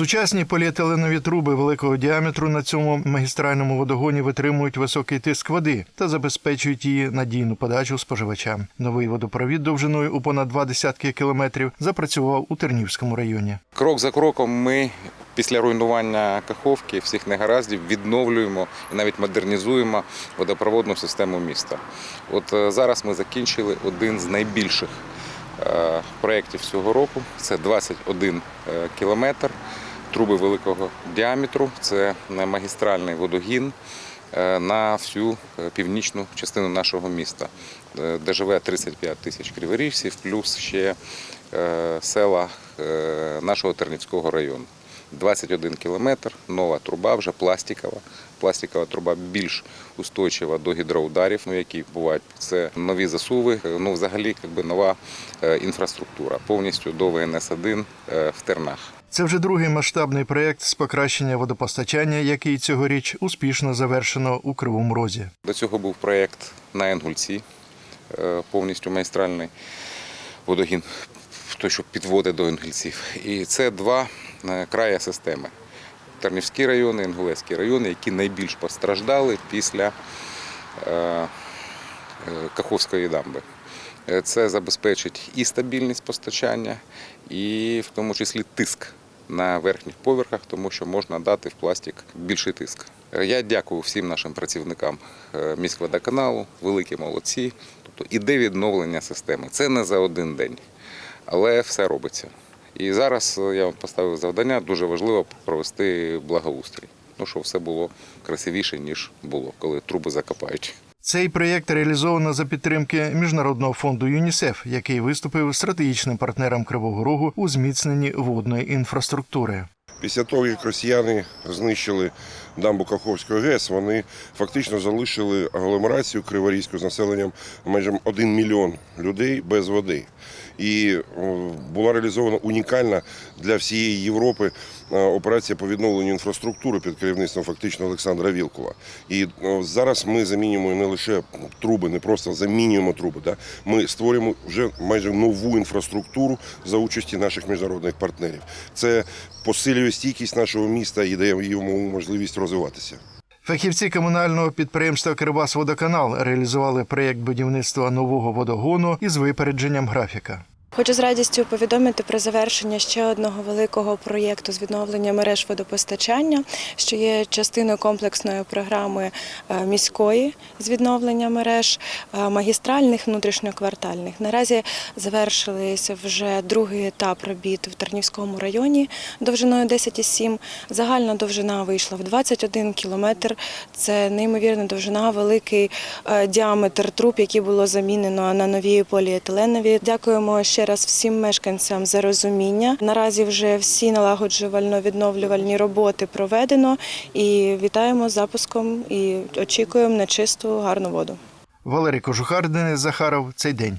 Сучасні поліетиленові труби великого діаметру на цьому магістральному водогоні витримують високий тиск води та забезпечують її надійну подачу споживачам. Новий водопровід довжиною у понад два десятки кілометрів запрацював у Тернівському районі. Крок за кроком ми після руйнування Каховки всіх негараздів відновлюємо і навіть модернізуємо водопроводну систему міста. От е, зараз ми закінчили один з найбільших е, проєктів цього року. Це 21 е, кілометр труби великого діаметру. Це магістральний водогін е, на всю е, північну частину нашого міста, е, де живе 35 тисяч криворіжців, плюс ще села нашого Тернівського району. 21 кілометр, нова труба, вже пластикова. Пластикова труба більш устойчива до гідроударів, ну, які бувають. Це нові засуви, е, ну взагалі якби нова е, інфраструктура, повністю до ВНС-1 е, в Тернах. Це вже другий масштабний проєкт з покращення водопостачання, який цьогоріч успішно завершено у Кривому Розі. До цього був проєкт на Енгульці, повністю майстральний водогін, той, що підводить до Енгельців. І це два края системи. Тернівські райони, Інгулецькі райони, які найбільш постраждали після е, е, Каховської дамби. Е, Це забезпечить і стабільність постачання, і в тому числі тиск на верхніх поверхах, тому що можна дати в пластик більший тиск. Я дякую всім нашим працівникам міськводоканалу, великі молодці. Тобто іде відновлення системи. Це не за один день, але все робиться. І зараз е, я вам поставив завдання, дуже важливо провести благоустрій. Ну, щоб все було красивіше, ніж було, коли труби закопають. Цей проєкт реалізовано за підтримки міжнародного фонду ЮНІСЕФ, який виступив стратегічним партнером Кривого Рогу у зміцненні водної інфраструктури. Після того, як росіяни знищили дамбу Каховської ГЕС, вони фактично залишили агломерацію Криворізьку з населенням майже 1 мільйон людей без води. І була реалізована унікальна для всієї Європи е, операція по відновленню інфраструктури під керівництвом фактично Олександра Вілкова. І зараз ми замінюємо не лише труби, не просто замінюємо труби. Да? Ми створюємо вже майже нову інфраструктуру за участі наших міжнародних партнерів. Це посилює стійкість нашого міста і дає йому можливість розвиватися. Фахівці комунального підприємства Кривбасводоканал реалізували проєкт будівництва нового водогону із випередженням графіка. Хочу з радістю повідомити про завершення ще одного великого проєкту з відновлення мереж водопостачання, що є частиною комплексної програми е, міської з відновлення мереж е, магістральних внутрішньоквартальних. Наразі завершилися вже другий етап робіт в Тернівському районі довжиною 10,7. Загальна довжина вийшла в 21 кілометр. Це неймовірна довжина, великий е, діаметр труб, які було замінено на нові поліетиленові. Дякуємо ще раз всім мешканцям за розуміння. Наразі вже всі налагоджувально-відновлювальні роботи проведено і вітаємо з запуском і очікуємо на чисту гарну воду. Валерій Кожухар, Денис Захаров. Цей день.